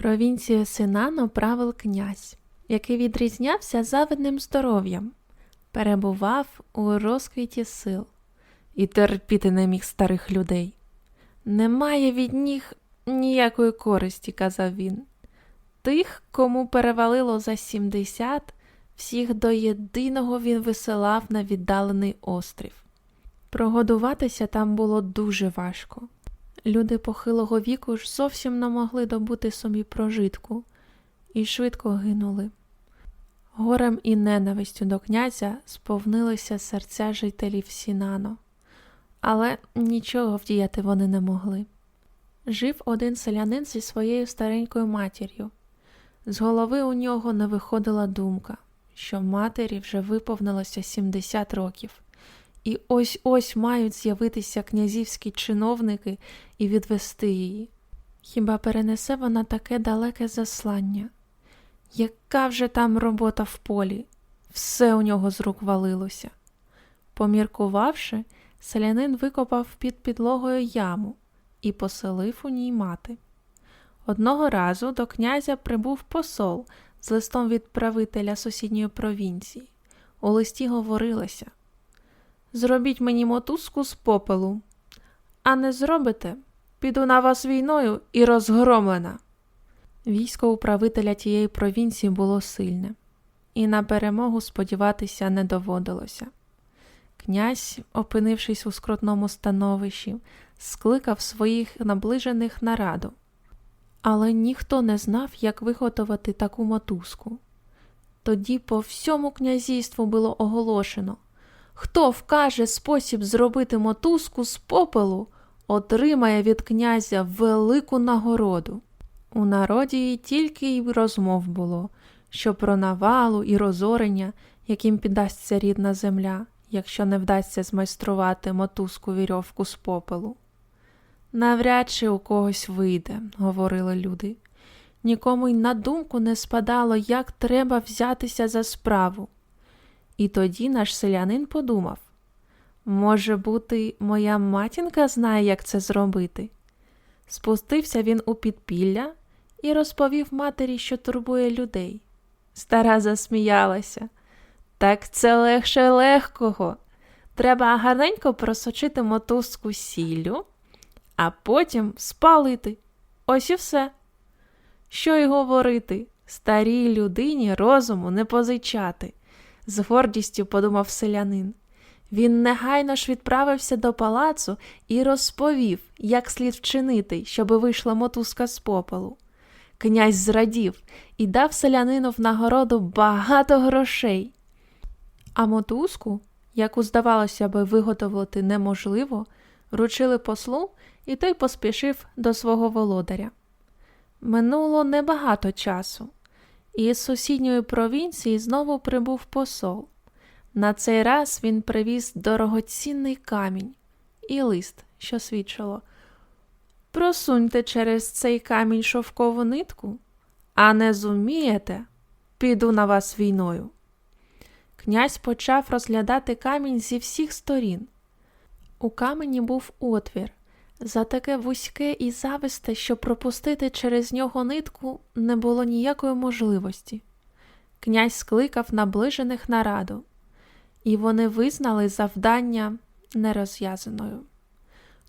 Провінцію Синано правив князь, який відрізнявся завидним здоров'ям, перебував у розквіті сил і терпіти не міг старих людей. Немає від них ніякої користі, казав він. Тих, кому перевалило за сімдесят, всіх до єдиного він висилав на віддалений острів. Прогодуватися там було дуже важко. Люди похилого віку ж зовсім не могли добути собі прожитку і швидко гинули. Горем і ненавистю до князя сповнилися серця жителів Сінано, але нічого вдіяти вони не могли. Жив один селянин зі своєю старенькою матір'ю. З голови у нього не виходила думка, що матері вже виповнилося 70 років, і ось ось мають з'явитися князівські чиновники і відвести її. Хіба перенесе вона таке далеке заслання? Яка вже там робота в полі? Все у нього з рук валилося. Поміркувавши, селянин викопав під підлогою яму і поселив у ній мати. Одного разу до князя прибув посол з листом від правителя сусідньої провінції. У листі говорилося Зробіть мені мотузку з попелу, а не зробите, піду на вас війною і розгромлена. Військо управителя тієї провінції було сильне, і на перемогу сподіватися не доводилося. Князь, опинившись у скрутному становищі, скликав своїх наближених на раду. Але ніхто не знав, як виготовити таку мотузку. Тоді по всьому князівству було оголошено хто вкаже спосіб зробити мотузку з попелу, отримає від князя велику нагороду. У народі тільки й розмов було, що про навалу і розорення, яким піддасться рідна земля, якщо не вдасться змайструвати мотузку вірьовку з попелу. Навряд чи у когось вийде, говорили люди. Нікому й на думку не спадало, як треба взятися за справу. І тоді наш селянин подумав може бути, моя матінка знає, як це зробити. Спустився він у підпілля і розповів матері, що турбує людей. Стара засміялася. Так це легше легкого. Треба гарненько просочити мотузку сіллю, а потім спалити. Ось і все. Що й говорити, старій людині розуму не позичати, з гордістю подумав селянин. Він негайно ж відправився до палацу і розповів, як слід вчинити, щоби вийшла мотузка з попелу. Князь зрадів і дав селянину в нагороду багато грошей. А мотузку, яку, здавалося би, виготовити неможливо, вручили послу, і той поспішив до свого володаря. Минуло небагато часу, і з сусідньої провінції знову прибув посол. На цей раз він привіз дорогоцінний камінь і лист, що свідчило Просуньте через цей камінь шовкову нитку, а не зумієте, піду на вас війною. Князь почав розглядати камінь зі всіх сторін. У камені був отвір, за таке вузьке і зависте, що пропустити через нього нитку не було ніякої можливості. Князь скликав наближених на раду, і вони визнали завдання нерозв'язаною.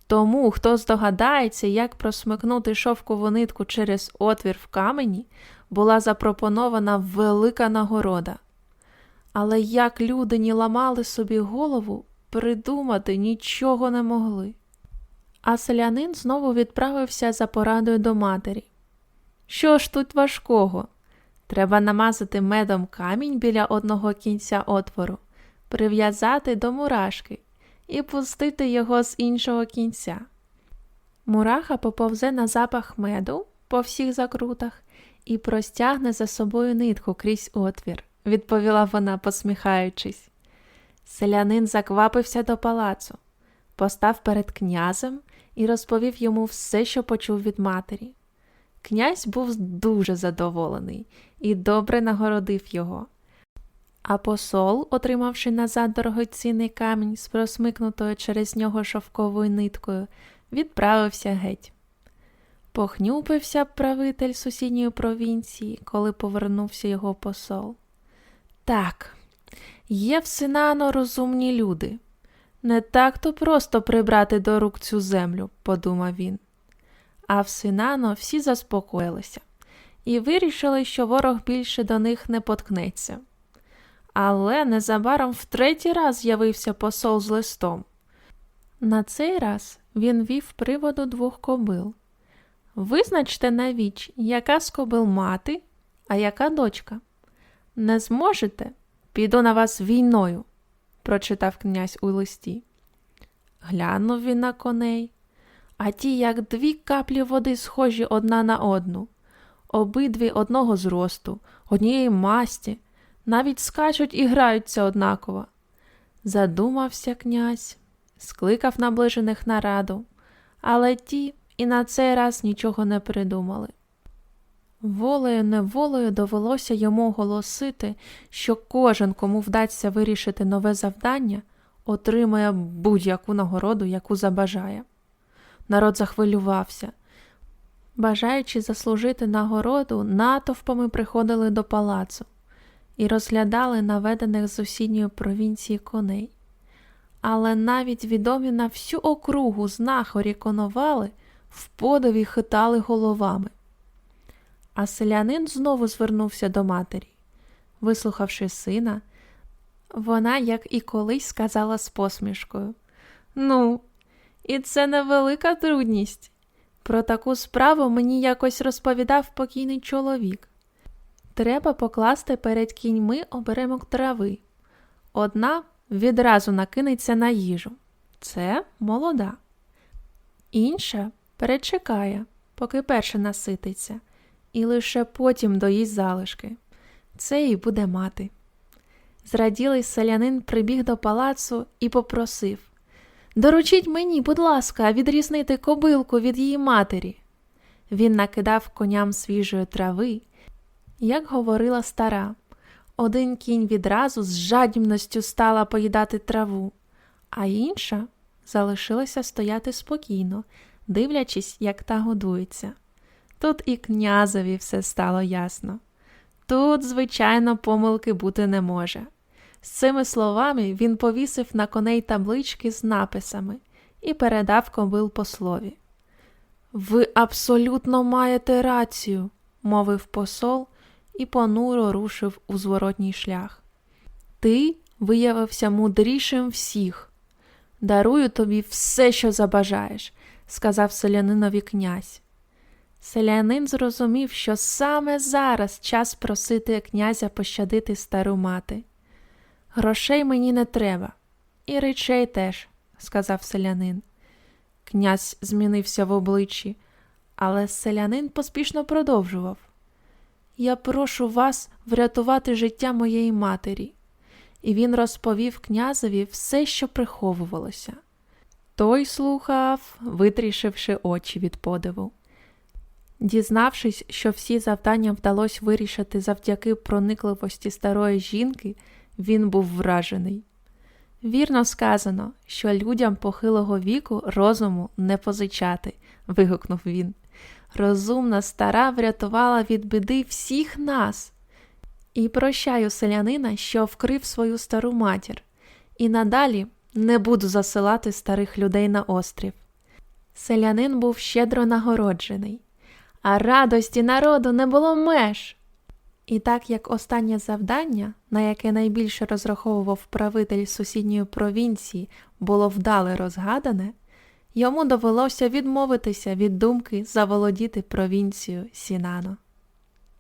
Тому, хто здогадається, як просмикнути шовкову нитку через отвір в камені, була запропонована велика нагорода. Але як людині ламали собі голову, придумати нічого не могли. А селянин знову відправився за порадою до матері. Що ж тут важкого? Треба намазати медом камінь біля одного кінця отвору, прив'язати до мурашки і пустити його з іншого кінця. Мураха поповзе на запах меду по всіх закрутах і простягне за собою нитку крізь отвір, відповіла вона, посміхаючись. Селянин заквапився до палацу, постав перед князем і розповів йому все, що почув від матері. Князь був дуже задоволений і добре нагородив його. А посол, отримавши назад дорогоцінний камінь з просмикнутою через нього шовковою ниткою, відправився геть. Похнюпився правитель сусідньої провінції, коли повернувся його посол. Так, є в Синано розумні люди. Не так то просто прибрати до рук цю землю, подумав він. А в Синано всі заспокоїлися і вирішили, що ворог більше до них не поткнеться. Але незабаром в третій раз з'явився посол з листом. На цей раз він вів приводу двох кобил. Визначте на віч, яка з кобил мати, а яка дочка. Не зможете? Піду на вас війною, прочитав князь у листі. Глянув він на коней, а ті, як дві каплі води, схожі одна на одну, обидві одного зросту, однієї масті, навіть скачуть і граються однаково. Задумався князь, скликав наближених на раду, але ті і на цей раз нічого не придумали. Волею неволею довелося йому оголосити, що кожен, кому вдасться вирішити нове завдання, отримає будь-яку нагороду, яку забажає. Народ захвилювався. Бажаючи заслужити нагороду, натовпами приходили до палацу і розглядали наведених з сусідньої провінції коней. Але навіть відомі на всю округу знахорі коновали в подиві хитали головами. А селянин знову звернувся до матері. Вислухавши сина, вона, як і колись, сказала з посмішкою: Ну, і це невелика трудність. Про таку справу мені якось розповідав покійний чоловік. Треба покласти перед кіньми оберемок трави. Одна відразу накинеться на їжу. Це молода. Інша перечекає, поки перша насититься, і лише потім доїсть залишки. Це і буде мати. Зраділий селянин прибіг до палацу і попросив Доручіть мені, будь ласка, відрізнити кобилку від її матері. Він накидав коням свіжої трави, як говорила стара. Один кінь відразу з жадібністю стала поїдати траву, а інша залишилася стояти спокійно, дивлячись, як та годується. Тут і князеві все стало ясно. Тут, звичайно, помилки бути не може. З цими словами він повісив на коней таблички з написами і передав кобил послові. Ви абсолютно маєте рацію, мовив посол і понуро рушив у зворотній шлях. Ти виявився мудрішим всіх. Дарую тобі все, що забажаєш, сказав селянинові князь. Селянин зрозумів, що саме зараз час просити князя пощадити стару мати. Грошей мені не треба, і речей теж, сказав селянин. Князь змінився в обличчі, але селянин поспішно продовжував. Я прошу вас врятувати життя моєї матері. І він розповів князеві все, що приховувалося. Той слухав, витрішивши очі від подиву. Дізнавшись, що всі завдання вдалося вирішити завдяки проникливості старої жінки, він був вражений. Вірно сказано, що людям похилого віку розуму не позичати, вигукнув він. Розумна стара врятувала від біди всіх нас. І прощаю селянина, що вкрив свою стару матір, і надалі не буду засилати старих людей на острів. Селянин був щедро нагороджений, а радості народу не було меж. І так як останнє завдання, на яке найбільше розраховував правитель сусідньої провінції, було вдале розгадане, йому довелося відмовитися від думки заволодіти провінцією Сінано.